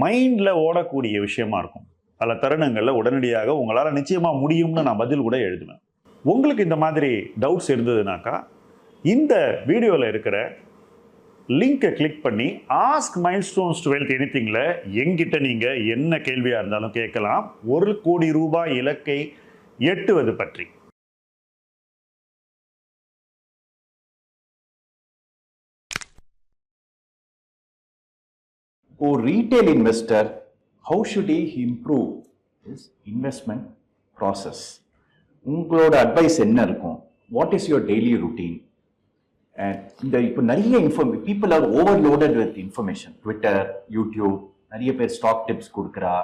மைண்டில் ஓடக்கூடிய விஷயமா இருக்கும். பல தருணங்களில் உடனடியாக உங்களால் நிச்சயமாக முடியும்னு நான் பதில் கூட எழுதுவேன். உங்களுக்கு இந்த மாதிரி டவுட்ஸ் இருந்ததுனாக்கா இந்த வீடியோவில் இருக்கிற லிங்கை கிளிக் பண்ணி ஆஸ்க் மைல் ஸ்டோன்ஸ் டுவெல்த் எனித்திங்கில் எங்கிட்ட நீங்கள் என்ன கேள்வியாக இருந்தாலும் கேட்கலாம். ஒரு கோடி ரூபாய் இலக்கை எட்டுவது பற்றி. For retail investor, how should he improve his investment process? உங்களோட அட்வைஸ் என்ன இருக்கும்? What is your daily routine and இந்த இப்போ நிறைய inform people are overloaded with information Twitter YouTube நிறைய பேர் ஸ்டாக் டிப்ஸ் கொடுக்குறா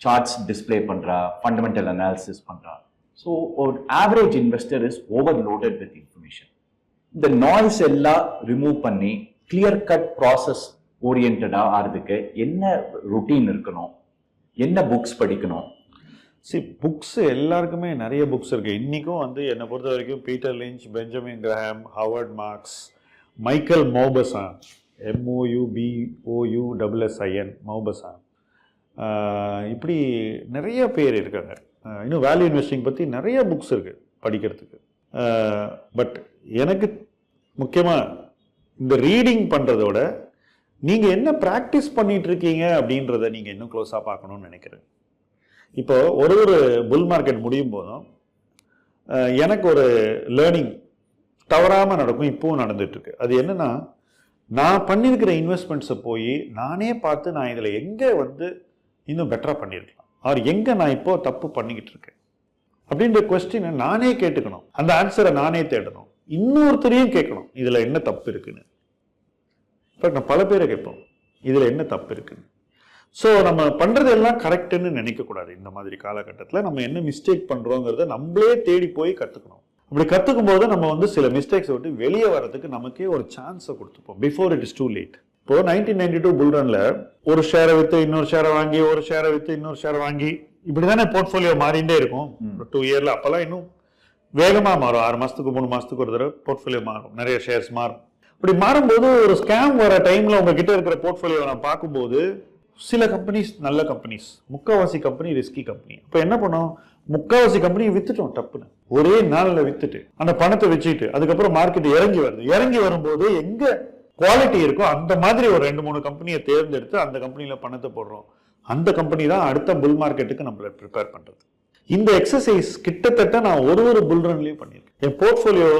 சார்ட்ஸ் டிஸ்ப்ளே பண்ணுறா ஃபண்டமெண்டல் அனாலிசிஸ் பண்ணுறா ஸோ ஒரு average investor is overloaded with information இந்த நாய்ஸ் எல்லாம் ரிமூவ் பண்ணி கிளியர் கட் ப்ராசஸ் ஓரியன்டாக ஆகிறதுக்கு என்ன ருட்டீன் இருக்கணும்? என்ன புக்ஸ் படிக்கணும்? சி புக்ஸ் எல்லாருக்குமே நிறைய புக்ஸ் இருக்குது இன்றைக்கும் வந்து என்னை பொறுத்த வரைக்கும் Peter Lynch Benjamin Graham Howard Marks Michael Mauboussin M O U B O U double S I N Mauboussin. இப்படி நிறைய பேர் இருக்காங்க. இன்னும் வேல்யூ இன்வெஸ்டிங் பற்றி நிறைய புக்ஸ் இருக்குது படிக்கிறதுக்கு. பட் எனக்கு முக்கியமாக இந்த ரீடிங் பண்ணுறதோட நீங்கள் என்ன ப்ராக்டிஸ் பண்ணிட்டு இருக்கீங்க அப்படின்றத நீங்கள் இன்னும் க்ளோஸாக பார்க்கணும்னு நினைக்கிறேன். இப்போ ஒரு ஒரு புல் மார்க்கெட் முடியும் போதும் எனக்கு ஒரு லேர்னிங் தவறாமல் நடக்கும் இப்போவும் நடந்துட்டுருக்கு. அது என்னென்னா நான் பண்ணியிருக்கிற இன்வெஸ்ட்மெண்ட்ஸை போய் நானே பார்த்து நான் இதில் எங்கே வந்து இன்னும் பெட்டராக பண்ணியிருக்கலாம் ஆர் எங்கே நான் இப்போது தப்பு பண்ணிக்கிட்டு இருக்கேன் அப்படின்ற கொஸ்டினை நானே கேட்டுக்கணும். அந்த ஆன்சரை நானே தேடணும். இன்னொருத்தரையும் கேட்கணும் இதில் என்ன தப்பு இருக்குன்னு. இப்போ நான் பல பேரை கேட்போம் இதில் என்ன தப்பு இருக்குன்னு? ஸோ நம்ம பண்ணுறது எல்லாம் கரெக்டுன்னு நினைக்கக்கூடாது. இந்த மாதிரி காலகட்டத்தில் நம்ம என்ன மிஸ்டேக் பண்ணுறோங்கிறத நம்மளே தேடி போய் கற்றுக்கணும் அப்படி கற்றுக்கும் போது நம்ம வந்து சில மிஸ்டேக்ஸை விட்டு வெளியே வர்றதுக்கு நமக்கே ஒரு சான்ஸை கொடுத்துப்போம். Before it is too late இப்போ நைன்டீன் நைன்டி டூ புல்ரனில் ஒரு ஷேரை விற்று இன்னொரு ஷேரை வாங்கி ஒரு ஷேரை விற்று இன்னொரு ஷேரை வாங்கி இப்படி தானே போர்ட்ஃபோலியோ மாறிண்டே இருக்கும். டூ இயரில் அப்போல்லாம் இன்னும் வேகமாக மாறும். ஆறு மாதத்துக்கு மூணு மாதத்துக்கு ஒரு தடவை போர்ட்ஃபோலியோ மாறும். நிறைய ஷேர்ஸ் மாறும். இப்படி மாறும்போது ஒரு ஸ்கேம் வர டைம்ல உங்ககிட்ட இருக்கிற போர்ட்ஃபோலியோ நான் பார்க்கும்போது சில கம்பெனிஸ் நல்ல கம்பெனிஸ் முக்கால்வாசி கம்பெனி ரிஸ்கி கம்பெனி இப்போ என்ன பண்ணோம்? முக்கால்வாசி கம்பெனியை வித்துட்டோம் டப்புன்னு. ஒரே நாளில் வித்துட்டு அந்த பணத்தை வச்சுட்டு அதுக்கப்புறம் மார்க்கெட் இறங்கி வருது. இறங்கி வரும்போது எங்க குவாலிட்டி இருக்கோ அந்த மாதிரி ஒரு ரெண்டு மூணு கம்பெனியை தேர்ந்தெடுத்து அந்த கம்பெனியில் பணத்தை போடுறோம். அந்த கம்பெனி தான் அடுத்த புல் மார்க்கெட்டுக்கு நம்மளை ப்ரிப்பேர் பண்ணுறது இந்த எக்ஸசைஸ் கிட்டத்தட்ட நான் ஒரு ஒரு புல் ரன்லையும் பண்ணியிருக்கேன். என் போர்ட்ஃபோலியோ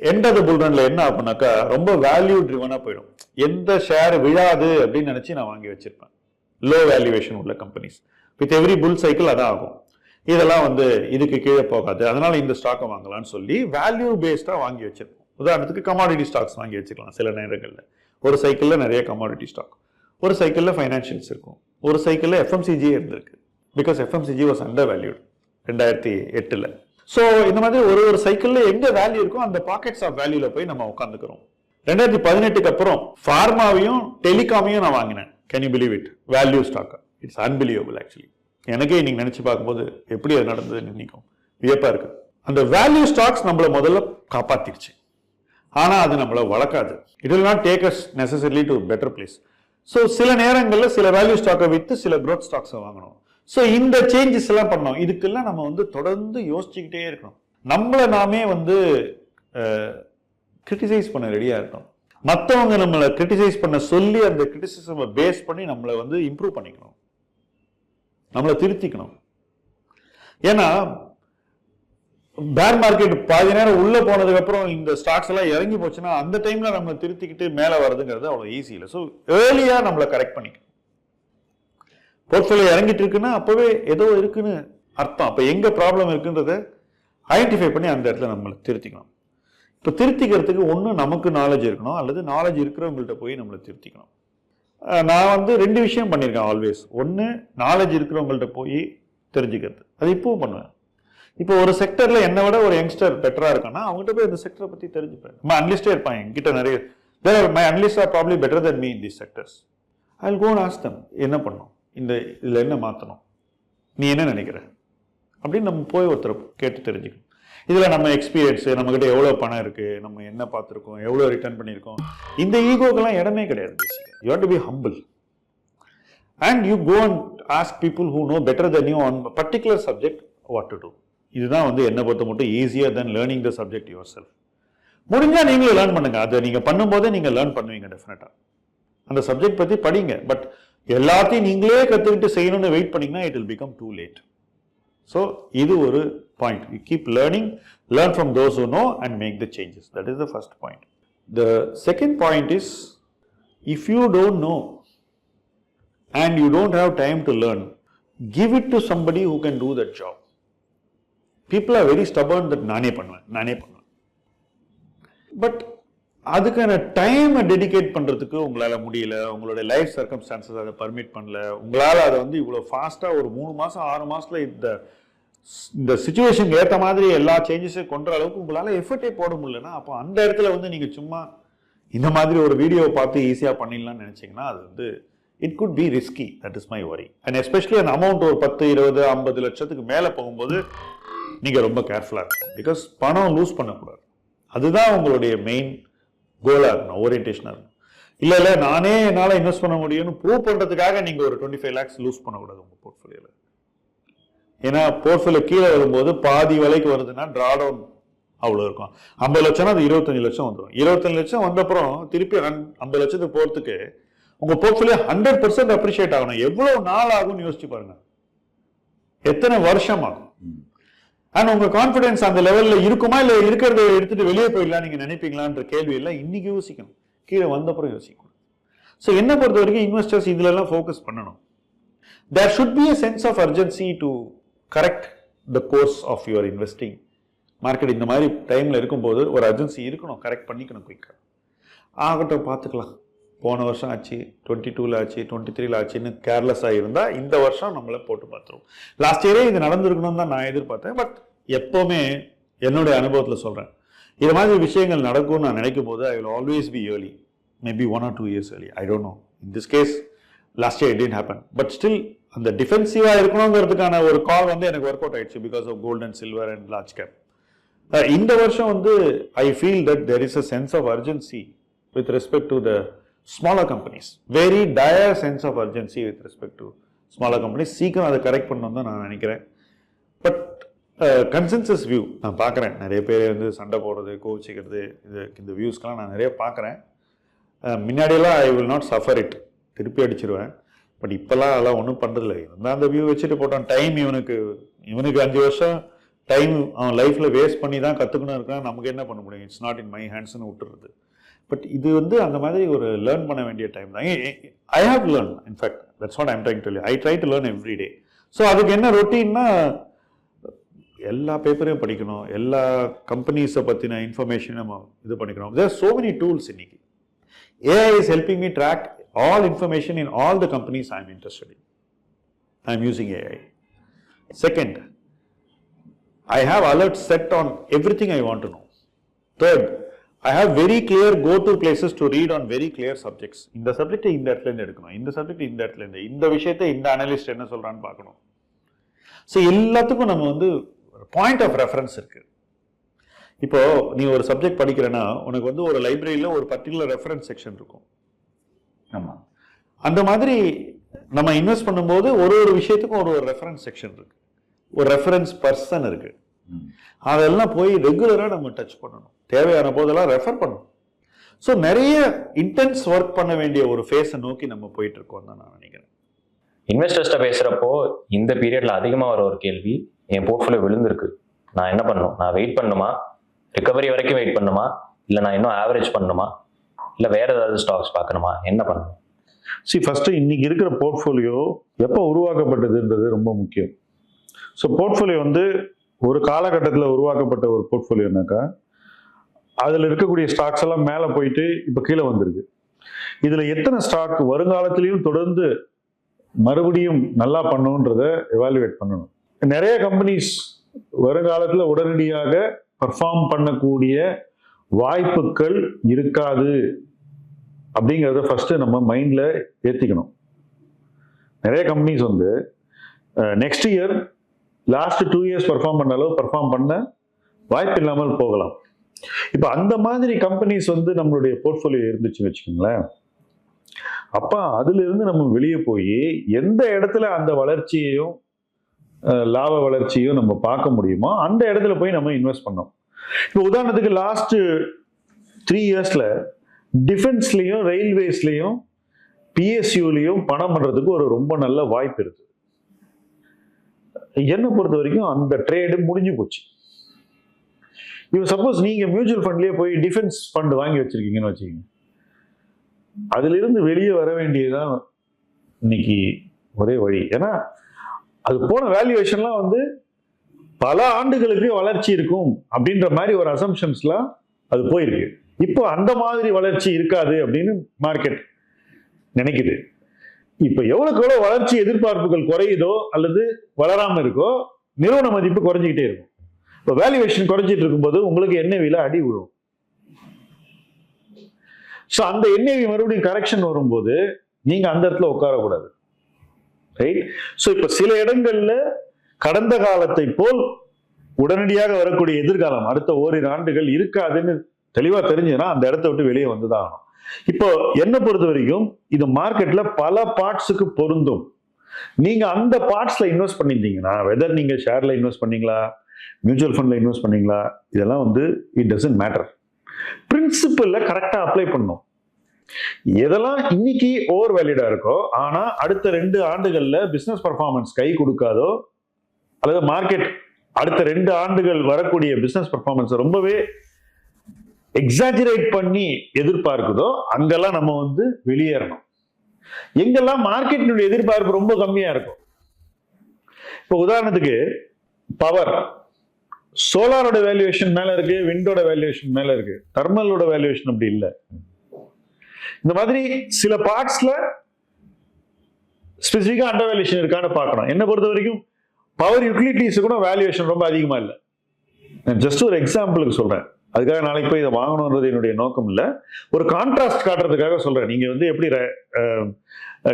எண்டது ஆஃப் புல் ரன்ல என்ன ஆகுனாக்கா ரொம்ப வேல்யூ ட்ரிவனா போயிடும். எந்த ஷேர் விழாது அப்படின்னு நினைச்சு நான் வாங்கி வச்சிருப்பேன். லோ வேல்யூவேஷன் உள்ள companies with every bull cycle அதான் ஆகும். இதெல்லாம் வந்து இதுக்கு கீழே போகாது. அதனால இந்த ஸ்டாக்கை வாங்கலாம்னு சொல்லி வேல்யூ பேஸ்டா வாங்கி வச்சிருப்போம். உதாரணத்துக்கு கமாடிட்டி ஸ்டாக்ஸ் வாங்கி வச்சுக்கலாம் சில நேரங்களில். ஒரு சைக்கிளில் நிறைய கமாடிட்டி ஸ்டாக் ஒரு சைக்கிளில் ஃபைனான்ஷியல்ஸ் இருக்கும். ஒரு சைக்கிளில் எஃப்எம்சிஜியே இருந்திருக்கு. Because FMCG was undervalued ரெண்டாயிரத்தி எட்டில். ஸோ இந்த மாதிரி ஒரு ஒரு சைக்கிளில் எங்கே வேல்யூ இருக்கோ அந்த பாக்கெட்ஸ் ஆஃப் வேல்யூவில் போய் நம்ம உட்காந்துக்கிறோம் ரெண்டாயிரத்தி பதினெட்டுக்கு அப்புறம் ஃபார்மாவையும் டெலிகாமையும் நான் வாங்கினேன். Can you believe it value stock it's unbelievable actually எனக்கே இன்னைக்கு நினச்சி பார்க்கும்போது எப்படி அது நடந்ததுன்னு நினைக்கும். வியப்பாக இருக்குது அந்த வேல்யூ ஸ்டாக்ஸ் நம்மளை முதல்ல காப்பாற்றிடுச்சு ஆனால் அது நம்மளை வளர்க்காது. It will not take us necessarily to better place so சில நேரங்களில் சில வேல்யூ ஸ்டாக்கை விற்று சில க்ரோத் ஸ்டாக்ஸை வாங்கணும். ஸோ இந்த சேஞ்சஸ் எல்லாம் பண்ணோம். இதுக்கெல்லாம் நம்ம வந்து தொடர்ந்து யோசிச்சுக்கிட்டே இருக்கணும். நம்மளை நாமே வந்து கிரிட்டிசைஸ் பண்ண ரெடியாக இருக்கணும். மற்றவங்க நம்மளை கிரிட்டிசைஸ் பண்ண சொல்லி அந்த கிரிட்டிசிசமை பேஸ் பண்ணி நம்மளை வந்து இம்ப்ரூவ் பண்ணிக்கணும். நம்மளை திருத்திக்கணும். ஏன்னா பேர் மார்க்கெட் பாதி நேரம் உள்ள போனதுக்கு அப்புறம் இந்த ஸ்டாக்ஸ் எல்லாம் இறங்கி போச்சுன்னா அந்த டைம்ல நம்ம திருத்திக்கிட்டு மேலே வர்றதுங்கிறது அவ்வளோ ஈஸி இல்லை. ஸோ ஏர்லியாக நம்மளை கரெக்ட் பண்ணிக்கணும். போர்ட்ஃபோலியோ இறங்கிட்டு இருக்குன்னா அப்பவே ஏதோ இருக்குன்னு அர்த்தம். அப்போ எங்க ப்ராப்ளம் இருக்குன்றத ஐடென்டிஃபை பண்ணி அந்த இடத்துல நம்மளை திருத்திக்கணும். இப்போ திருத்திக்கிறதுக்கு ஒன்று நமக்கு நாலேஜ் இருக்கணும் அல்லது நாலேஜ் இருக்கிறவங்கள்ட்ட போய் நம்மளை திருத்திக்கணும். நான் வந்து ரெண்டு விஷயம் பண்ணியிருக்கேன் ஆல்வேஸ் ஒன்று நாலேஜ் இருக்கிறவங்கள்ட்ட போய் தெரிஞ்சுக்கிறது. அது இப்போவும் பண்ணுவேன். இப்போ ஒரு செக்டரில் என்னை விட ஒரு யங்ஸ்டர் பெட்டராக இருக்கான்னா அவங்ககிட்ட போய் இந்த செக்டரை பற்றி தெரிஞ்சுப்பேன். நம்ம அன்லிஸ்டே இருப்பான் என்கிட்ட நிறைய my unlisted are probably better than me in the sectors I go ask them them என்ன பண்ணும் இந்த இதில் என்ன மாற்றணும் நீ என்ன நினைக்கிற? அப்படின்னு நம்ம போய் ஒருத்தரை கேட்டு தெரிஞ்சுக்கணும். இதில் நம்ம எக்ஸ்பீரியன்ஸு நம்மக்கிட்ட எவ்வளோ பணம் இருக்குது நம்ம என்ன பார்த்துருக்கோம் எவ்வளோ ரிட்டர்ன் பண்ணியிருக்கோம். இந்த ஈகோக்கெல்லாம் இடமே கிடையாது பேசிக்காக you to be humble and you go and ask people who know better than you on particular subject what to do இதுதான் வந்து என்னை பொறுத்த மட்டும் easier than learning the subject yourself முடிஞ்சா நீங்களும் லேர்ன் பண்ணுங்க. அதை நீங்கள் பண்ணும்போதே நீங்கள் லேர்ன் பண்ணுவீங்க டெஃபினட்டாக அந்த சப்ஜெக்ட் பற்றி படிங்க. பட் எல்லாத்தையும் நீங்களே கற்றுக்கிட்டு செய்யணும்னு வெயிட் பண்ணிங்கன்னா it will become too late so இது ஒரு point you keep learning learn from those who know and make the changes that is the first point the second point is if you don't know and you don't have time to learn give it to somebody who can do that job people are very stubborn that நானே பண்ணுவேன் நானே பண்ணுவேன் but அதுக்கான டைமை dedicate பண்ணுறதுக்கு உங்களால் முடியல உங்களோட லைஃப் சர்க்கம்ஸ்டான்சஸ் அதை பர்மிட் பண்ணல உங்களால் அதை வந்து இவ்வளோ ஃபாஸ்ட்டாக ஒரு மூணு மாதம் ஆறு மாதத்தில் இந்த இந்த சுச்சுவேஷனுக்கு ஏற்ற மாதிரி எல்லா சேஞ்சஸையும் கொண்ட அளவுக்கு உங்களால் எஃபர்ட்டே போட முடியலன்னா அப்போ அந்த இடத்துல வந்து நீங்கள் சும்மா இந்த மாதிரி ஒரு வீடியோவை பார்த்து ஈஸியாக பண்ணிடலாம்னு நினச்சிங்கன்னா அது வந்து it could be risky that is my worry and especially அந்த அமௌண்ட் ஒரு பத்து இருபது ஐம்பது லட்சத்துக்கு மேலே போகும்போது நீங்கள் ரொம்ப கேர்ஃபுல்லாக இருக்கும் பிகாஸ் பணம் லூஸ் பண்ணக்கூடாது. அதுதான் உங்களுடைய மெயின் கோலாக இருக்கணும் ஓரியன்டேஷனாக இருக்கணும். இல்லை இல்லை நானே என்னால் இன்வெஸ்ட் பண்ண முடியும்னு ப்ரூவ் பண்ணுறதுக்காக நீங்கள் ஒரு டுவெண்ட்டி ஃபைவ் லேக்ஸ் லூஸ் பண்ணக்கூடாது உங்கள் போர்ட்ஃபோலியோவில் ஏன்னா போர்ட்ஃபோலியோ கீழே வரும்போது பாதி விலைக்கு வருதுன்னா ட்ரா டவுன் அவ்வளோ இருக்கும். ஐம்பது லட்சம்னா அது இருபத்தஞ்சு லட்சம் வந்துடும் இருபத்தஞ்சு லட்சம் வந்தப்புறம் திருப்பி ஐம்பது லட்சத்துக்கு போகிறதுக்கு உங்கள் போர்ட்ஃபோலியோ ஹண்ட்ரட் பர்சன்ட் அப்ரிஷியேட் ஆகணும். எவ்வளோ நாள் ஆகும்னு யோசிச்சு பாருங்கள் எத்தனை வருஷம் ஆகும்? அண்ட் உங்க கான்ஃபிடன்ஸ் அந்த லெவல்ல இருக்குமா? இல்ல இருக்கிறத எடுத்துட்டு வெளியே போயிடலாம் நீங்க நினைப்பீங்களான்ற கேள்வி எல்லாம் இன்னைக்கு யோசிக்கணும். கீழே வந்தப்புறம் யோசிக்கணும். ஸோ என்ன பொறுத்த வரைக்கும் இன்வெஸ்டர்ஸ் இதுல எல்லாம் ஃபோக்கஸ் பண்ணணும். There should be a sense of urgency to correct the course of your investing market இந்த மாதிரி டைம்ல இருக்கும்போது ஒரு அர்ஜென்சி இருக்கணும். கரெக்ட் பண்ணிக்கணும் குயிக்காக ஆகட்டும் பார்த்துக்கலாம். போன வருஷம் ஆச்சு டுவெண்ட்டி டூவில் ஆச்சு டுவெண்ட்டி த்ரீல ஆச்சுன்னு கேர்லெஸ்ஸாக இருந்தால் இந்த வருஷம் நம்மளை போட்டு பார்த்துருவோம் லாஸ்ட் இயரே இது நடந்திருக்கணும்னு தான் நான் எதிர்பார்த்தேன் பட் எப்போவுமே என்னுடைய அனுபவத்தில் சொல்கிறேன் இது மாதிரி விஷயங்கள் நடக்கும்னு நான் நினைக்கும் போது I will always be early maybe one or two years early I don't know in this case last year it happen but still அந்த டிஃபென்சிவாக இருக்கணுங்கிறதுக்கான ஒரு கால் வந்து எனக்கு ஒர்க் அவுட் ஆயிடுச்சு because of gold and silver and large cap இந்த வருஷம் வந்து I feel that there is a sense of urgency with respect to the smaller companies very dire sense of urgency with respect to smaller companies சீக்கிரம் அதை correct பண்ணணும் தான் நான் நினைக்கிறேன். But consensus view நான் பார்க்குறேன். நிறைய பேர் வந்து சண்டை போடுறது கோவிச்சிக்கிறது இது இந்த வியூஸ்க்கெலாம் நான் நிறைய பார்க்குறேன். Uh, முன்னாடியெல்லாம் I will not suffer it திருப்பி அடிச்சிருவேன். பட் இப்போல்லாம் அதெல்லாம் ஒன்றும் பண்ணுறதில்ல இருந்தால் அந்த வியூ வச்சுட்டு போட்டான். டைம் இவனுக்கு இவனுக்கு அஞ்சு வருஷம் டைம் அவன் லைஃப்பில் வேஸ்ட் பண்ணி தான் கற்றுக்கணும் இருக்கான் நமக்கு என்ன பண்ண முடியும்? இட்ஸ் நாட் இன் மை ஹேண்ட்ஸ்னு விட்டுறது. பட் இது வந்து அந்த மாதிரி ஒரு லேர்ன் பண்ண வேண்டிய டைம் தான். I have learn in fact that's what I'm trying to I try to learn every day so அதுக்கு என்ன ரொட்டீன்னா எல்லா பேப்பரையும் படிக்கணும். எல்லா கம்பெனிஸை பற்றின இன்ஃபர்மேஷன் நம்ம இது பண்ணிக்கணும். தேர் சோ மெனி டூல்ஸ் இன்னைக்கு. AI is helping me track all information in all the companies I am interested in I am using AI second I have alert set on everything I want to know third Third, I have very clear go-to places to read on very clear subjects. இந்த subject இந்த இடத்துல இருந்து எடுக்கணும். இந்த subject இந்த இடத்துல இருந்து. இந்த விஷயத்தை இந்த அனலிஸ்ட் என்ன சொல்றான்னு பார்க்கணும். ஸோ எல்லாத்துக்கும் நம்ம வந்து பாயிண்ட் ஆஃப் ரெஃபரன்ஸ் இருக்கு. இப்போ நீ ஒரு சப்ஜெக்ட் படிக்கிறேன்னா உனக்கு வந்து ஒரு லைப்ரரியில் ஒரு பர்டிகுலர் ரெஃபரன்ஸ் செக்ஷன் இருக்கும். ஆமா. அந்த மாதிரி நம்ம இன்வெஸ்ட் பண்ணும்போது ஒரு ஒரு விஷயத்துக்கும் ஒரு ஒரு ரெஃபரன்ஸ் செக்ஷன் இருக்கு. ஒரு ரெஃபரன்ஸ் பர்சன் இருக்கு. ம். அதெல்லாம் போய் ரெகுலராக நம்ம டச் பண்ணணும். தேவையான போதெல்லாம் ரெஃபர் பண்ணணும். ஸோ நிறைய இன்டென்ஸ் ஒர்க் பண்ண வேண்டிய ஒரு ஃபேஸை நோக்கி நம்ம போயிட்டு இருக்கோம் தான் நான் நினைக்கிறேன். இன்வெஸ்டர்ஸ்ட்ட பேசுறப்போ இந்த பீரியட்ல அதிகமா வர ஒரு கேள்வி என் போர்ட்ஃபோலியோ விழுந்திருக்கு. நான் என்ன பண்ணணும்? நான் வெயிட் பண்ணணுமா? ரிகவரி வரைக்கும் வெயிட் பண்ணணுமா? இல்லை நான் இன்னும் ஆவரேஜ் பண்ணணுமா? இல்லை வேற ஏதாவது ஸ்டாக்ஸ் பார்க்கணுமா? என்ன பண்ணணும்? சி ஃபஸ்ட்டு இன்னைக்கு இருக்கிற போர்ட்ஃபோலியோ எப்போ உருவாக்கப்பட்டதுன்றது ரொம்ப முக்கியம். ஸோ போர்ட்ஃபோலியோ வந்து ஒரு காலகட்டத்தில் உருவாக்கப்பட்ட ஒரு போர்ட்ஃபோலியோனாக்கா அதில் இருக்கக்கூடிய ஸ்டாக்ஸ் எல்லாம் மேலே போயிட்டு இப்போ கீழே வந்திருக்கு. இதில் எத்தனை ஸ்டாக் வருங்காலத்திலையும் தொடர்ந்து மறுபடியும் நல்லா பண்ணுன்றத எவாலுவேட் பண்ணணும். நிறைய கம்பெனிஸ் வருங்காலத்தில் உடனடியாக பர்ஃபார்ம் பண்ணக்கூடிய வாய்ப்புகள் இருக்காது அப்படிங்கிறத ஃபஸ்ட்டு நம்ம மைண்டில் ஏற்றிக்கணும் நிறைய கம்பெனிஸ் வந்து next year last two years perform பண்ண அளவு பர்ஃபார்ம் பண்ண வாய்ப்பு இல்லாமல் போகலாம். இப்போ அந்த மாதிரி கம்பெனிஸ் வந்து நம்மளுடைய போர்ட்ஃபோலியோ இருந்துச்சுன்னு வச்சுக்கோங்களேன். அப்போ அதுலேருந்து நம்ம வெளியே போய் எந்த இடத்துல அந்த வளர்ச்சியையும் லாப வளர்ச்சியும் நம்ம பார்க்க முடியுமோ அந்த இடத்துல போய் நம்ம இன்வெஸ்ட் பண்ணோம். இப்போ உதாரணத்துக்கு லாஸ்ட் த்ரீ இயர்ஸில் டிஃபென்ஸ்லேயும் ரயில்வேஸ்லேயும் பிஎஸ்யூலேயும் பணம் பண்ணுறதுக்கு ஒரு ரொம்ப நல்ல வாய்ப்பு இருக்குது என்னை பொறுத்த வரைக்கும் அந்த ட்ரேடு முடிஞ்சு போச்சு. இப்போ சப்போஸ் நீங்கள் மியூச்சுவல் ஃபண்ட்லேயே போய் டிஃபென்ஸ் ஃபண்ட் வாங்கி வச்சிருக்கீங்கன்னு வச்சுக்கோங்க. அதிலிருந்து வெளியே வர வேண்டியதுதான் இன்னைக்கு ஒரே வழி. ஏன்னா அது போன வேல்யூவேஷன்லாம் வந்து பல ஆண்டுகளுக்கு வளர்ச்சி இருக்கும் அப்படின்ற மாதிரி ஒரு அசம்ஷன்ஸ்லாம் அது போயிருக்கு. இப்போ அந்த மாதிரி வளர்ச்சி இருக்காது அப்படின்னு மார்க்கெட் நினைக்குது. இப்போ எவ்வளவுக்கு எவ்வளவு வளர்ச்சி எதிர்பார்ப்புகள் குறையுதோ அல்லது வளராம இருக்கோ நிறுவன மதிப்பு குறைஞ்சிக்கிட்டே இருக்கும். இப்போ வேல்யூவேஷன் குறைஞ்சிட்டு இருக்கும்போது உங்களுக்கு எண்ணெய் அடி விழும். ஸோ அந்த எண்ணெய் மறுபடியும் கரெக்ஷன் வரும்போது நீங்க அந்த இடத்துல உட்காரக்கூடாது. ரைட் ஸோ இப்போ சில இடங்கள்ல கடந்த காலத்தை போல் உடனடியாக வரக்கூடிய எதிர்காலம் அடுத்த ஓரிரு ஆண்டுகள் இருக்காதுன்னு தெளிவாக தெரிஞ்சதுன்னா அந்த இடத்த விட்டு வெளியே வந்துதான் ஆகணும். இப்போ என்ன பொறுத்த வரைக்கும் இது மார்க்கெட்ல பல பார்ட்ஸுக்கு பொருந்தும். நீங்க அந்த பார்ட்ஸ்ல இன்வெஸ்ட் பண்ணியிருந்தீங்கன்னா வெதர் நீங்க ஷேர்ல இன்வெஸ்ட் பண்ணீங்களா மியூச்சுவல் ஃபண்ட்ல இன்வெஸ்ட் பண்ணீங்களா இதெல்லாம் வந்து இட் டசன்ட் மேட்டர் பிரின்சிபல்ல கரெக்டா அப்ளை பண்ணும். எதெல்லாம் இன்னைக்கு ஓவர் வேலிடா இருக்கோ ஆனா அடுத்த ரெண்டு ஆண்டுகள்ல பிசினஸ் பர்ஃபார்மன்ஸ் கை கொடுக்காதோ அல்லது மார்க்கெட் அடுத்த ரெண்டு ஆண்டுகள் வரக்கூடிய பிசினஸ் பர்ஃபார்மன்ஸ் ரொம்பவே எக்ஸாஜரேட் பண்ணி எதிர்பார்க்குதோ அங்கெல்லாம் நம்ம வந்து வெளியேறணும். எங்கெல்லாம் மார்க்கெட்டினுடைய எதிர்பார்ப்பு ரொம்ப கம்மியாக இருக்கும். இப்போ உதாரணத்துக்கு பவர் சோலாரோட வேல்யூவேஷன் மேலே இருக்கு விண்டோட வேல்யூவேஷன் மேலே இருக்கு. தர்மலோட வேல்யூவேஷன் அப்படி இல்லை. இந்த மாதிரி சில பார்ட்ஸில் ஸ்பெசிஃபிக்காக அண்டர் வேல்யூஷன் இருக்கான்னு பார்க்கணும். என்ன பொறுத்த வரைக்கும் பவர் யூட்டிலிட்டிஸ் கூட வேல்யூவேஷன் ரொம்ப அதிகமாக இல்லை. நான் ஜஸ்ட் ஒரு எக்ஸாம்பிளுக்கு சொல்கிறேன் அதுக்காக நாளைக்கு போய் இதை வாங்கணுன்றது என்னுடைய நோக்கம் இல்லை. ஒரு கான்ட்ராஸ்ட் காட்டுறதுக்காக சொல்கிறேன் நீங்கள் வந்து எப்படி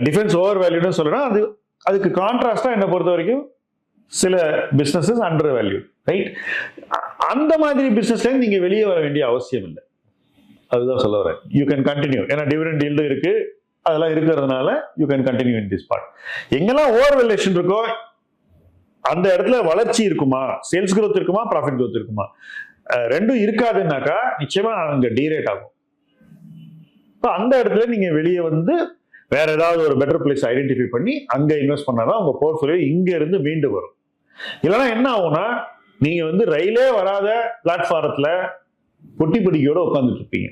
டிஃபென்ஸ் ஓவர் வேல்யூன்னு சொல்றேன்னா அது அதுக்கு கான்ட்ராஸ்டாக என்னை பொறுத்த வரைக்கும் சில பிஸ்னஸஸ் அண்டர் வேல்யூ ரைட் அந்த மாதிரி பிஸ்னஸ்லேருந்து நீங்கள் வெளியே வர வேண்டிய அவசியம் இல்லை. அதுதான் சொல்ல வரேன். யூ கேன் கண்டினியூ ஏன்னா டிவிடெண்ட் ஈல்டு இருக்கு. அதெல்லாம் இருக்கிறதுனால you can continue in this part எங்கெல்லாம் ஓவர் வேல்யூஷன் இருக்கோ அந்த இடத்துல வளர்ச்சி இருக்குமா? சேல்ஸ் க்ரோத் இருக்குமா? ப்ராஃபிட் க்ரோத் இருக்குமா? ரெண்டும் இருக்காதுன்னாக்கா நிச்சயமா அங்க டீரேட் ஆகும். இப்போ அந்த இடத்துல நீங்க வெளியே வந்து வேற ஏதாவது ஒரு பெட்டர் பிளேஸ் ஐடென்டிஃபை பண்ணி அங்க இன்வெஸ்ட் பண்ணாதான் உங்க போர்ட்ஃபோலியோ இங்க இருந்து மீண்டு வரும். இல்லைன்னா என்ன ஆகும்னா நீங்க வந்து ரயிலே வராத பிளாட்ஃபாரத்துல பொட்டி பிடிக்கையோட உட்காந்துட்டு இருப்பீங்க.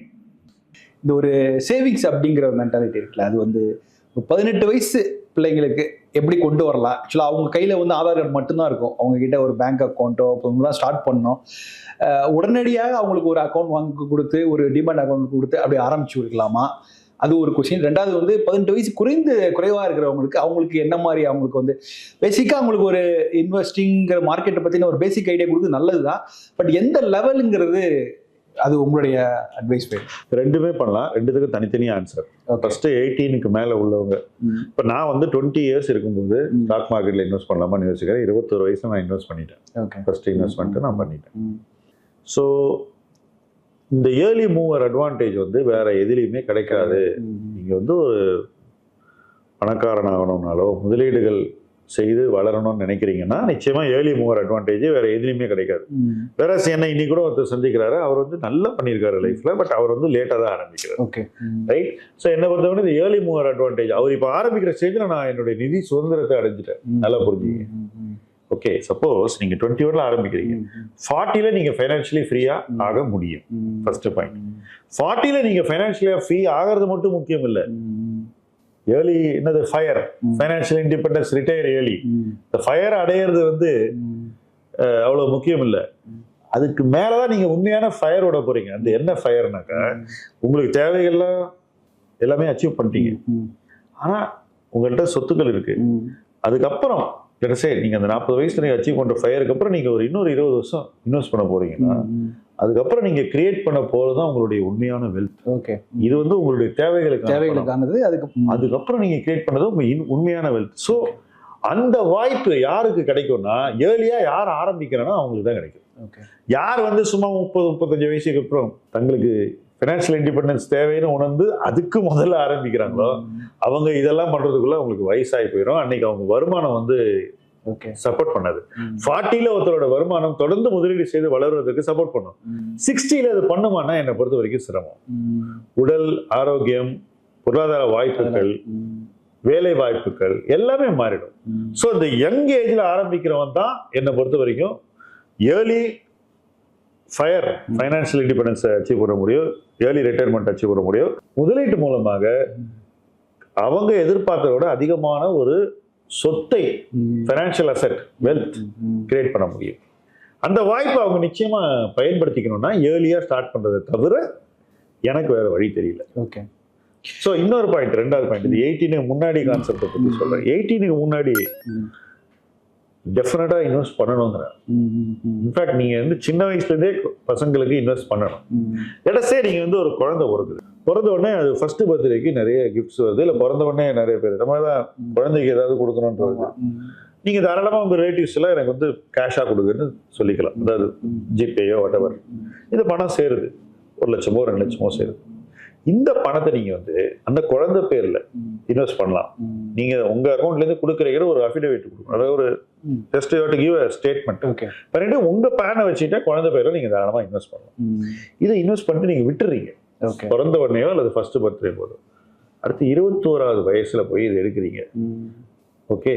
இந்த ஒரு சேவிங்ஸ் அப்படிங்கிற ஒரு மென்டாலிட்டி இருக்குல்ல. அது வந்து பதினெட்டு வயசு பிள்ளைங்களுக்கு எப்படி கொண்டு வரலாம்? ஆக்சுவலாக அவங்க கையில் வந்து ஆதார் கார்டு மட்டும்தான் இருக்கும். அவங்க கிட்ட ஒரு பேங்க் அக்கௌண்ட்டோ இப்போ தான் ஸ்டார்ட் பண்ணோம். உடனடியாக அவங்களுக்கு ஒரு அக்கௌண்ட் வாங்கி கொடுத்து ஒரு டிமாண்ட் அக்கௌண்ட் கொடுத்து அப்படி ஆரம்பிச்சு கொடுக்கலாமா? அது ஒரு கொஸ்டின் ரெண்டாவது வந்து பதினெட்டு வயசு குறைந்து குறைவாக இருக்கிறவங்களுக்கு அவங்களுக்கு என்ன மாதிரி அவங்களுக்கு வந்து பேசிக்காக அவங்களுக்கு ஒரு இன்வெஸ்டிங்கிற மார்க்கெட்டை பற்றின ஒரு பேசிக் ஐடியா கொடுத்து நல்லது தான் பட் எந்த லெவலுங்கிறது அது உங்களுடைய அட்வைஸ் பேர் ரெண்டுமே பண்ணலாம். ரெண்டுத்துக்கும் தனித்தனி ஆன்சர் ஃபர்ஸ்ட் எயிட்டீனுக்கு மேல உள்ளவங்க. இப்போ நான் வந்து டுவெண்ட்டி இயர்ஸ் இருக்கும்போது. ஸ்டாக் மார்க்கெட்ல இன்வெஸ்ட் பண்ணலாமான்னு யோசிக்கிறேன். இருபத்தொரு வயசு நான் இன்வெஸ்ட் பண்ணிட்டேன். ஃபர்ஸ்ட் இன்வெஸ்ட்மெண்ட் நான் பண்ணிட்டேன். ஸோ இந்த ஏர்லி மூவர் அட்வான்டேஜ் வந்து வேற எதுலேயுமே கிடைக்காது. நீங்க வந்து ஒரு பணக்காரன் ஆகணும்னாலோ முதலீடுகள் செய்து வளரணும்னு நினைக்கிறீங்கன்னா நிச்சயமா ஏர்லி மூவர் அட்வான்டேஜ் வேற எதுலையுமே கிடைக்காது. வேற என்ன இன்னைக்கு கூட ஒருத்தர் சந்திக்கிறாரு. அவர் வந்து நல்லா பண்ணியிருக்காரு லைஃப்ல பட் அவர் வந்து லேட்டாக தான் ஆரம்பிக்கிறார். ஓகே. ரைட் ஸோ என்ன பொறுத்தவரை இந்த ஏர்லி மூவர் அட்வான்டேஜ் அவர் இப்போ ஆரம்பிக்கிற ஸ்டேஜில் நான் என்னுடைய நிதி சுதந்திரத்தை அடைஞ்சிட்டேன். நல்லா புரிஞ்சுங்க. ஓகே சப்போஸ் நீங்க டுவெண்ட்டி ஒன்ல ஆரம்பிக்கிறீங்க ஃபார்ட்டில நீங்க ஃபைனான்ஷியலி ஃப்ரீயா ஆக முடியும். ஃபர்ஸ்ட் பாயிண்ட் ஃபார்ட்டில நீங்க ஃபைனான்ஷியலியா ஃப்ரீ ஆகிறது மட்டும் முக்கியம் இல்ல. ஏர்லி என்னது fire financial independence retire early இந்த ஃபயர் அடையிறது வந்து அஹ், அவ்வளவு முக்கியம் இல்ல அதுக்கு மேலதான் நீங்க உண்மையான ஃபயரோட போறீங்க. அந்த என்ன ஃபயர்னாக்கா உங்களுக்கு தேவைகள்லாம் எல்லாமே அச்சீவ் பண்ணிட்டீங்க. ம், ஆனா உங்கள்கிட்ட சொத்துக்கள் இருக்கு. ம், அதுக்கப்புறம் சே நீங்க அந்த நாற்பது வயசுல நீங்க அச்சீவ் பண்ற ஃபயருக்கு அப்புறம் நீங்க ஒரு இன்னொரு இருபது வருஷம் இன்வெஸ்ட் பண்ண போறீங்கன்னா ம், அதுக்கப்புறம் நீங்க கிரியேட் பண்ண போறது தான் உங்களுடைய உண்மையான வெல்த் ஓகே. இது வந்து உங்களுடைய தேவைகளுக்கு தேவைகளுக்கானது அதுக்கு அதுக்கப்புறம் நீங்க கிரியேட் பண்ணது உங்க உண்மையான வெல்த் ஸோ அந்த வாய்ப்பு யாருக்கு கிடைக்கும்னா ஏர்லியா யார் ஆரம்பிக்கிறானோ அவங்களுக்கு தான் கிடைக்கும். ஓகே. யார் வந்து சும்மா முப்பது முப்பத்தஞ்சு வயசுக்கு அப்புறம் தங்களுக்கு ஃபினான்ஷியல் இண்டிபெண்டன்ஸ் தேவைன்னு உணர்ந்து அதுக்கு முதல்ல ஆரம்பிக்கிறாங்களோ அவங்க இதெல்லாம் பண்றதுக்குள்ள அவங்களுக்கு வயசாகி போயிடும் அன்னைக்கு அவங்க வருமானம் வந்து சப்போர்ட் பண்ணாது. ம், ஃபார்ட்டில ஒருத்தரோட வருமானம் தொடர்ந்து முதலீடு செய்து வளர்வதற்கு சப்போர்ட் பண்ணும். சிக்ஸ்டியில் அது பண்ணுமானா என்னை பொறுத்த வரைக்கும் சிரமம். உடல் ஆரோக்கியம் பொருளாதார வாய்ப்புகள் வேலை வாய்ப்புகள் எல்லாமே மாறிடும். ஸோ இந்த யங் ஏஜ்ல ஆரம்பிக்கிறவன் தான் என்னை பொறுத்த வரைக்கும் ஏர்லி ஃபயர் ஃபைனான்சியல் இண்டிபெண்டன்ஸை அச்சீவ் பண்ண முடியும். ஏர்லி ரிட்டையர்மெண்ட் அச்சீவ் பண்ண முடியும். முதலீட்டு மூலமாக அவங்க எதிர்பார்த்ததை விட அதிகமான ஒரு சொத்தை ம், ஃபைனான்சியல் அசெட் வெல்த் கிரியேட் பண்ண முடியும். அந்த வாய்ப்பை அவங்க நிச்சயமா பயன்படுத்திக்கணும்னா ஏர்லியா ஸ்டார்ட் பண்றதை தவிர எனக்கு வேற வழி தெரியல. ஓகே ஸோ இன்னொரு பாயிண்ட் ரெண்டாவது பாயிண்ட் இது எயிட்டீனுக்கு முன்னாடி கான்செப்டை பத்தி சொல்றேன். எயிட்டீனுக்கு முன்னாடி ம், டெஃபினட்டா இன்வெஸ்ட் ம், இன்ஃபேக்ட் நீங்க வந்து சின்ன வயசுலேருந்தே பசங்களுக்கு இன்வெஸ்ட் பண்ணணும். இடசே நீங்க வந்து ஒரு குழந்தை பிறகுது பிறந்த உடனே அது ஃபர்ஸ்ட் பர்த்டேக்கு நிறைய கிஃப்ட்ஸ் வருது இல்லை பிறந்த உடனே நிறைய பேர். நம்ம தான் குழந்தைக்கு ஏதாவது கொடுக்கணும்னு வருது ம், நீங்க தாராளமா உங்க ரிலேட்டிவ்ஸ் எல்லாம் எனக்கு வந்து கேஷா கொடுக்குன்னு சொல்லிக்கலாம். அதாவது ஜிபேயோ whatever. இது பணம் சேருது. ஒரு லட்சமோ ரெண்டு லட்சமோ சேருது. இந்த பணத்தை நீங்க வந்து அந்த குழந்தை பேர்ல இன்வெஸ்ட் பண்ணலாம். ம், நீங்க உங்க அக்கௌண்ட்ல இருந்து கொடுக்குறீங்க ஒரு அஃபிடேவிட் கொடுக்கணும். அதாவது ஒரு just to give statement okay பண்ணிட்டு உங்க பேனை வச்சுட்டா குழந்தை பேர்ல நீங்க தாராளமா இன்வெஸ்ட் பண்ணலாம். இதை இன்வெஸ்ட் பண்ணிட்டு நீங்க விட்டுறீங்க. ஓகே பிறந்த உடனேயோ அல்லது ஃபர்ஸ்ட் பர்த்டே போதும் அடுத்து இருபத்தோராவது வயசுல போய் இது எடுக்கிறீங்க. ஓகே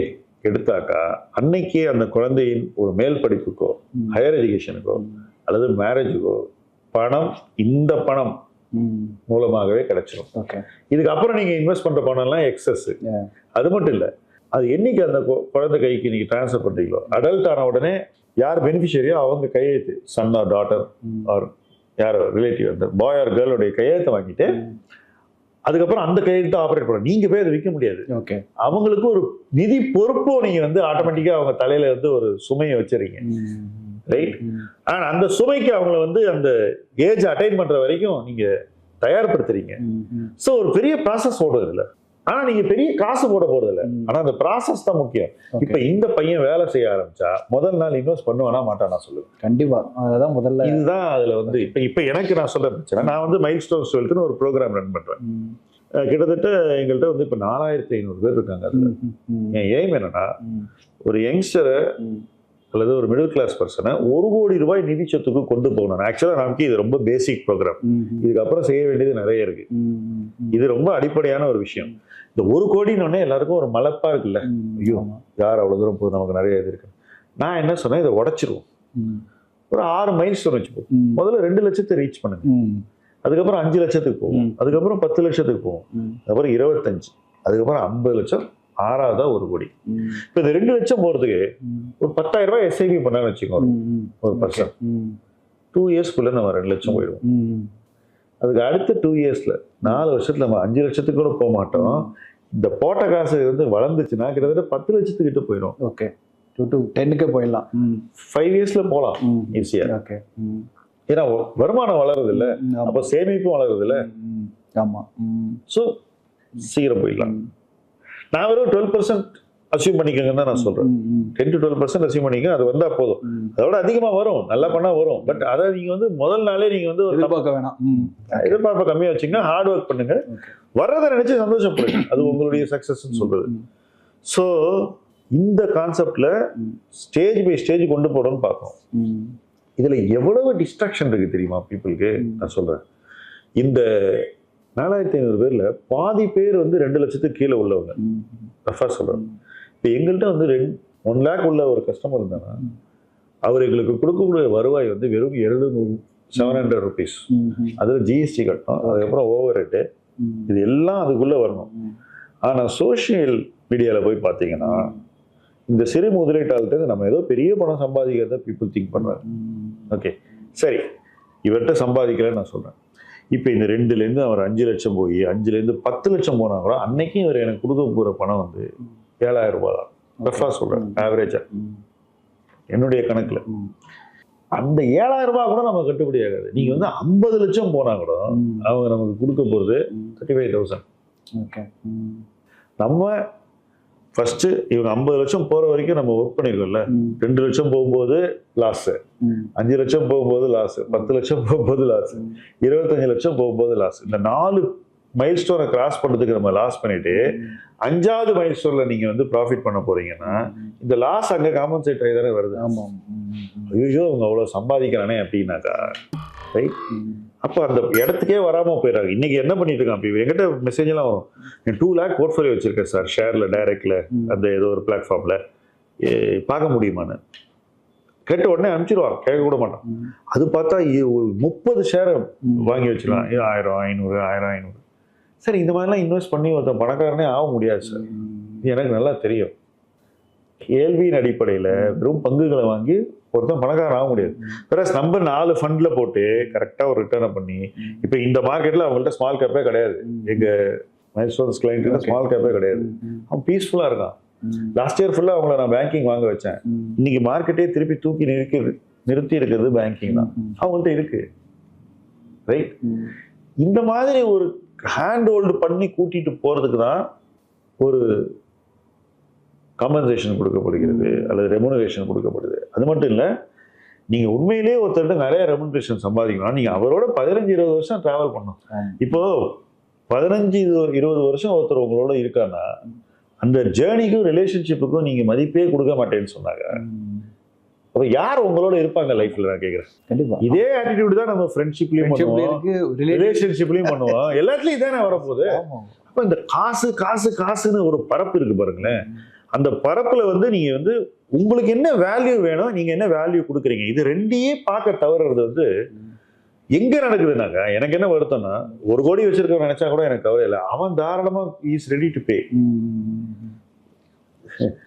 எடுத்தாக்கா அன்னைக்கே அந்த குழந்தையின் ஒரு மேல் படிப்புக்கோ ஹையர் எஜுகேஷனுக்கோ அல்லது மேரேஜுக்கோ பணம் இந்த பணம் மூலமாகவே கிடைச்சிடும் ஓகே இதுக்கப்புறம் நீங்க இன்வெஸ்ட் பண்ற பணம்லாம் எக்ஸஸ் Yeah. அது மட்டும் இல்ல அது என்னைக்கு அந்த குழந்தை கைக்கு நீங்க ட்ரான்ஸ்ஃபர் பண்றீங்களோ அடல்ட் ஆன உடனே யார் பெனிஃபிஷியரியோ அவங்க கையெழுத்து சன் ஆர் டாட்டர் ஆர் யாரோ ரிலேட்டிவ் அந்த பாய் ஆர் கேர்ளுடைய கையெழுத்தை வாங்கிட்டு அதுக்கப்புறம் அந்த கையெழுத்தை ஆப்ரேட் பண்ண நீங்க போய் அதை விற்க முடியாது. ஓகே. அவங்களுக்கு ஒரு நிதி பொறுப்பும் நீங்க வந்து ஆட்டோமேட்டிக்கா அவங்க தலையில வந்து ஒரு சுமையை வச்சிருக்கீங்க. ம், ரைட் ம், ஆனா அந்த சுமைக்கு அவங்கள வந்து அந்த ஏஜ் அட்டைன் பண்ற வரைக்கும் நீங்க தயார்படுத்துறீங்க. ஸோ ஒரு பெரிய ப்ராசஸ் ஓடுறது இல்ல ஆனா நீங்க பெரிய காசு போட போறது இல்ல. ஆனா அந்த ப்ராசஸ் தான் முக்கியம். இப்ப இந்த பையன் வேலை செய்ய ஆரம்பிச்சா முதல் நாள் இன்வெஸ்ட் பண்ணுவானா மாட்டானா சொல்லுங்க. கண்டிப்பா. அதான் முதல்ல இதுதான் அதுல வந்து இப்ப இப்ப எனக்கு நான் சொல்ற பிரச்சனை. நான் வந்து மைல் ஸ்டோன்ஸ் டுவெல்த்னு ஒரு ப்ரோக்ராம் ரன் பண்றேன். கிட்டத்தட்ட எங்கள்கிட்ட வந்து இப்ப நாலாயிரத்தி ஐநூறு பேர் இருக்காங்க அதுல. என் எய்ம் என்னன்னா ஒரு யங்ஸ்டரை அல்லது ஒரு மிடில் கிளாஸ் பர்சனை ஒரு கோடி ரூபாய் நிதி சொத்துக்கு கொண்டு போகணும். ஆக்சுவலாக நமக்கு இது ரொம்ப பேசிக் ப்ரோக்ராம் இதுக்கப்புறம் செய்ய வேண்டியது நிறைய இருக்கு. இது ரொம்ப அடிப்படையான ஒரு விஷயம். இந்த ஒரு கோடின்னு எல்லாருக்கும் ஒரு மலப்பா இருக்குல்ல? ஐயோ. யார் அவ்வளவு தூரம் போகுது? நமக்கு நிறைய இது இருக்கு. நான் என்ன சொன்னேன்? இதை உடைச்சிருவோம். ஒரு ஆறு மைல் ஸ்டோன் வச்சுப்போம் முதல்ல ரெண்டு லட்சத்தை ரீச் பண்ணுங்க. அதுக்கப்புறம் அஞ்சு லட்சத்துக்கு போகும் ம். அதுக்கப்புறம் பத்து லட்சத்துக்கு போகும் ம், அதுக்கப்புறம் இருபத்தஞ்சு. அதுக்கப்புறம் ஐம்பது லட்சம். ஆறாவதா ஒரு கோடி. இப்போ இந்த ரெண்டு லட்சம் போறதுக்கு ம், ஒரு பத்தாயிரம் ரூபாய் எஸ்ஐபி பண்ணான்னு வச்சுக்கோங்க. ஒரு பர்சன் டூ இயர்ஸ்க்குள்ள நம்ம ரெண்டு லட்சம் போயிடுவோம். அதுக்கு அடுத்த டூ இயர்ஸ்ல நாலு வருஷத்துல நம்ம அஞ்சு லட்சத்துக்கு கூட போக மாட்டோம். இந்த போட்ட காசு வந்து வளர்ந்துச்சுன்னா கிட்டத்தட்ட பத்து லட்சத்துக்கிட்ட போயிடும். ஓகே. டூ டு டென்னுக்கு போயிடலாம். ஃபைவ் இயர்ஸ்ல போகலாம். ம், ஈஸியா ஓகே. ஏன்னா வருமானம் வளருது இல்ல. அப்போ சேமிப்பும் வளருது இல்ல ம், ஆமா. ம், ஸோ சீக்கிரம் போயிடலாம். நான் வெறும் டுவெல் பர்சன்ட் அச்சீவ் பண்ணிக்கோங்கன்னு தான் நான் ம், ten to twelve percent achieve பண்ணிக்க அது வந்தா போதும். அதோட அதிகமா வரும் நல்லா பண்ணா வரும். பட் அதை நீங்க வந்து முதல் நாளே நீங்க வந்து ஒரு எதிர்பார்க்க வேணாம். எதிர்பார்ப்பை கம்மியா வச்சீங்கன்னா ஹார்ட் ஒர்க் பண்ணுங்க. Okay. வர்றதை நினைச்சு சந்தோஷப்படுங்க. அது உங்களுடைய சக்சஸ் சொல்றது. ம், ஸோ இந்த கான்செப்ட்ல. ஸ்டேஜ் பை ஸ்டேஜ் கொண்டு போறோம்னு பார்க்கணும். இதுல எவ்வளவு டிஸ்ட்ராக்ஷன் இருக்கு தெரியுமா பீப்புளுக்கு. நான் சொல்றேன். இந்த நாலாயிரத்தி ஐநூறு பேர்ல பாதி பேர் வந்து ரெண்டு லட்சத்துக்கு கீழே உள்ளவங்க. ம், ரஃபா சொல்றேன். இப்போ எங்கள்கிட்ட வந்து ரெண்டு ஒன் லேக் உள்ள ஒரு கஸ்டமர் இருந்தாங்கன்னா. அவர் எங்களுக்கு கொடுக்கக்கூடிய வருவாய் வந்து வெறும் எழுநூறு செவன் ஹண்ட்ரட் ருபீஸ் அதில் ஜிஎஸ்டி கட்டணும் அதுக்கப்புறம் ஓவர் ரேட்டு இது எல்லாம் அதுக்குள்ளே வரணும். ஆனால் சோஷியல் மீடியாவில் போய் பார்த்தீங்கன்னா இந்த சிறு முதலீட்டாளர்கிட்ட நம்ம ஏதோ பெரிய பணம் சம்பாதிக்கிறத பீப்புள் திங்க் பண்ணுறாங்க ம், ஓகே சரி. இவர்கிட்ட சம்பாதிக்கலன்னு நான் சொல்கிறேன் இப்போ இந்த ரெண்டுலேருந்து அவர் அஞ்சு லட்சம் போய் அஞ்சுலேருந்து பத்து லட்சம் போனா கூட அன்னைக்கும் இவர் எனக்கு கொடுக்க போகிற பணம் வந்து ஏழாயிரம் ரூபாய் தான் ரஃபா சொல்கிறேன் ஆவரேஜாக என்னுடைய கணக்கில். அந்த ஏழாயிரம் ரூபாய் கூட நம்ம கட்டுப்படி ஆகாது. நீங்கள் வந்து ஐம்பது லட்சம் போனா கூட அவங்க நமக்கு கொடுக்க போகிறது தேர்ட்டி ஃபைவ் தௌசண்ட் ஓகே நம்ம ஃபர்ஸ்ட் இவங்க ஐம்பது லட்சம் போற வரைக்கும் நம்ம ஒர்க் பண்ணிருக்கோம்ல. ரெண்டு லட்சம் போகும்போது லாஸ் அஞ்சு லட்சம் போகும்போது லாஸ் பத்து லட்சம் போகும்போது லாஸ் இருபத்தஞ்சு லட்சம் போகும்போது லாஸ் இந்த நாலு மைல் ஸ்டோனை கிராஸ் பண்றதுக்கு நம்ம லாஸ் பண்ணிட்டு அஞ்சாவது மைல் ஸ்டோன்ல நீங்க வந்து ப்ராஃபிட் பண்ண போறீங்கன்னா இந்த லாஸ் அங்க காம்பன்சேட் ஆகி தானே வருது. ஆமாம். ஐயோ அவங்க அவ்வளவு சம்பாதிக்கிறானே அப்படின்னாக்கா ரைட் அப்போ அந்த இடத்துக்கே வராம போயிடுறாங்க இன்னைக்கு என்ன பண்ணிட்டு இருக்கான் இப்போ? என்கிட்ட மெசேஜ் எல்லாம் வரும். டூ லேக் போர்ட்ஃபோலியோ வச்சிருக்கேன் சார் ஷேர்ல டைரக்ட்ல அந்த ஏதோ ஒரு பிளாட்ஃபார்ம்ல பார்க்க முடியுமான்னு? கேட்ட உடனே அனுப்பிச்சிடுவான் கேட்க கூட மாட்டான். அது பார்த்தா முப்பது ஷேரை வாங்கி வச்சிடலாம் ஆயிரம் ஐநூறு ஆயிரம் ஐநூறு. சரி இந்த மாதிரிலாம் இன்வெஸ்ட் பண்ணி ஒருத்தன் பணக்காரனே ஆக முடியாது சார் எனக்கு நல்லா தெரியும். கேள்வியின் அடிப்படையில் வெறும் பங்குகளை வாங்கி ஒருத்தன் பணக்காரன் ஆக முடியாது. வேற நம்ம நாலு ஃபண்டில் போட்டு கரெக்டாக ஒரு ரிட்டர்னை பண்ணி இப்போ இந்த மார்க்கெட்டில் அவங்கள்ட்ட ஸ்மால் கேப்பே கிடையாது. எங்கள் மைல்ஸ்டோன்ஸ் கிளைண்ட்டு ஸ்மால் கேப்பே கிடையாது. அவன் பீஸ்ஃபுல்லாக இருக்கான். லாஸ்ட் இயர் ஃபுல்லாக அவங்கள நான் பேங்கிங் வாங்க வச்சேன். இன்னைக்கு மார்க்கெட்டே திருப்பி தூக்கி நிறுத்தி நிறுத்தி இருக்கிறது பேங்கிங் தான். அவங்கள்ட்ட இருக்கு. ரைட் இந்த மாதிரி ஒரு ஹேண்ட் ஹோல்டு பண்ணி கூட்டிட்டு போறதுக்கு தான் ஒரு காம்பன்சேஷன் கொடுக்கப்படுகிறது அல்லது ரெமுனரேஷன் கொடுக்கப்படுது. அது மட்டும் இல்லை நீங்க உண்மையிலேயே ஒருத்தர்கிட்ட நிறைய ரெமுனரேஷன் சம்பாதிக்கணும் நீங்க அவரோட பதினஞ்சு இருபது வருஷம் டிராவல் பண்ணணும். ஆமா. இப்போ பதினஞ்சு இரு- இருபது வருஷம் ஒருத்தர் உங்களோட இருக்கான்னா அந்த ஜேர்னிக்கும் ரிலேஷன்ஷிப்புக்கும் நீங்க மதிப்பே கொடுக்க மாட்டேன்னு சொன்னாங்க. அப்ப யார் உங்களோட இருப்பாங்க லைஃப்ல நான் கேக்குறேன்? கண்டிப்பா. இதே ஆட்டிடியூட் தான் நம்ம ஃப்ரெண்ட்ஷிப்லயும் பண்ணுவோம். ரிலேஷன்ஷிப்லயும் பண்ணுவோம். எல்லாத்துலயும் தானே வரப்போகுது. அப்ப இந்த காசு காசு காசுன்னு ஒரு பரப்பு இருக்கு பாருங்களேன். அந்த பரப்புல வந்து நீங்க வந்து உங்களுக்கு என்ன வேல்யூ வேணும் நீங்க என்ன வேல்யூ கொடுக்குறீங்க? இது ரெண்டையே பார்க்க தவறுறது வந்து எங்க நடக்குதுனாக்கா எனக்கு என்ன வருத்தம்னா ஒரு கோடி வச்சிருக்கவன் நினைச்சா கூட எனக்கு கவலை இல்லை. அவன் தாராளமா is ready to pay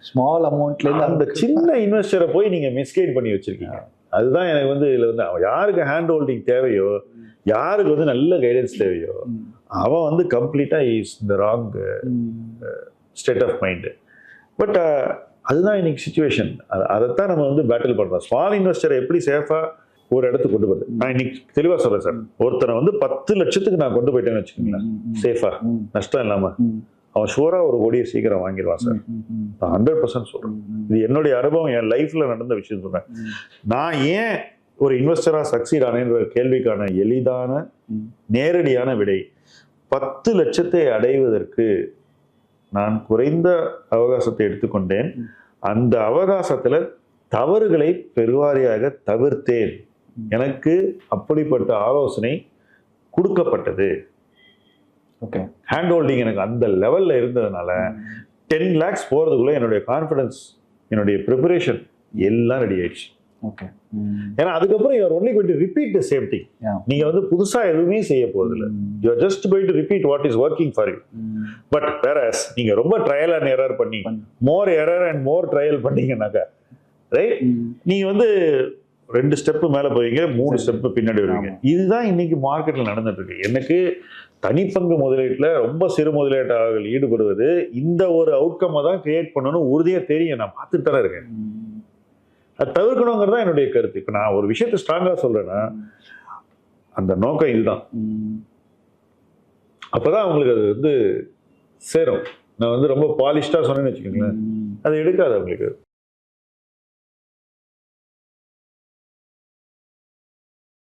small அமௌண்ட்ல இருந்து அந்த சின்ன இன்வெஸ்டரை போய் நீங்க மிஸ்கைட் பண்ணி வச்சிருக்கீங்க. அதுதான் எனக்கு வந்து இதுல வந்து அவன் யாருக்கு ஹேண்ட் ஹோல்டிங் தேவையோ யாருக்கு வந்து நல்ல கைடன்ஸ் தேவையோ அவன் வந்து கம்ப்ளீட்டா இஸ் இந்த wrong state of mind but அதுதான் இன்னைக்கு சுச்சுவேஷன் அதைத்தான் நம்ம வந்து பேட்டில் பண்றோம். ஸ்மால் இன்வெஸ்டரை எப்படி சேஃபா ஒரு இடத்துக்கு கொண்டு போகுது நான் இன்னைக்கு தெளிவா சொல்றேன் சார் ஒருத்தனை வந்து பத்து லட்சத்துக்கு நான் கொண்டு போயிட்டேன்னு வச்சுக்கோங்களேன். சேஃபா நஷ்டம் இல்லாம? அவன் ஷூரா ஒரு கோடியை சீக்கிரம் வாங்கிடுவான் சார் நான் ஹண்ட்ரட் பர்சன்ட் சொல்றேன். இது என்னுடைய அனுபவம் என் லைஃப்ல நடந்த விஷயம் சொல்றேன். நான் ஏன் ஒரு இன்வெஸ்டரா சக்சீட் ஆனேன்ற கேள்விக்கான எளிதான. நேரடியான விடை பத்து லட்சத்தை அடைவதற்கு நான் குறைந்த அவகாசத்தை எடுத்துக்கொண்டேன். அந்த அவகாசத்துல தவறுகளை பெருவாரியாக தவிர்த்தேன். எனக்கு அப்படிப்பட்ட ஆலோசனை கொடுக்கப்பட்டது. ஓகே. ஹேண்ட் ஹோல்டிங் எனக்கு அந்த லெவல்ல இருந்ததுனால டென் லேக்ஸ் போறதுக்குள்ள என்னுடைய கான்ஃபிடன்ஸ் என்னுடைய ப்ரிப்பரேஷன் எல்லாம் ரெடி ஆயிடுச்சு. ஓகே ஏன்னா அதுக்கப்புறம் you're only going to repeat the same thing Yeah. நீங்க வந்து புதுசா எதுவுமே செய்ய போறதில்ல. You are just going to repeat what is working for you but whereas நீங்க ரொம்ப ட்ரையல் அண்ட் எரர் பண்ணி. More error and more trial பண்ணீங்கன்னாக்கா right நீங்க வந்து ரெண்டு ஸ்டெப் மேல போவீங்க மூணு சரி. ஸ்டெப் பின்னாடி வருவீங்க. இதுதான் இன்னைக்கு மார்க்கெட்ல நடந்துட்டு இருக்கு எனக்கு தனிப்பங்கு முதலீட்டுல ரொம்ப சிறு முதலீட்டாளர்கள் ஈடுபடுவது இந்த ஒரு அவுட்கம்மை தான் கிரியேட் பண்ணணும் உறுதியா தெரியும். நான் பார்த்துட்டு தானே இருக்கேன் அது தவிர்க்கணுங்கிறது தான் என்னுடைய கருத்து. இப்போ நான் ஒரு விஷயத்தை ஸ்ட்ராங்கா சொல்றேன்னா அந்த நோக்கம் இதுதான். அப்பதான் அவங்களுக்கு அது வந்து சேரும். நான் வந்து ரொம்ப பாலிஷ்டா சொன்னேன்னு வச்சுக்கோங்களேன். அது எடுக்காது அவங்களுக்கு.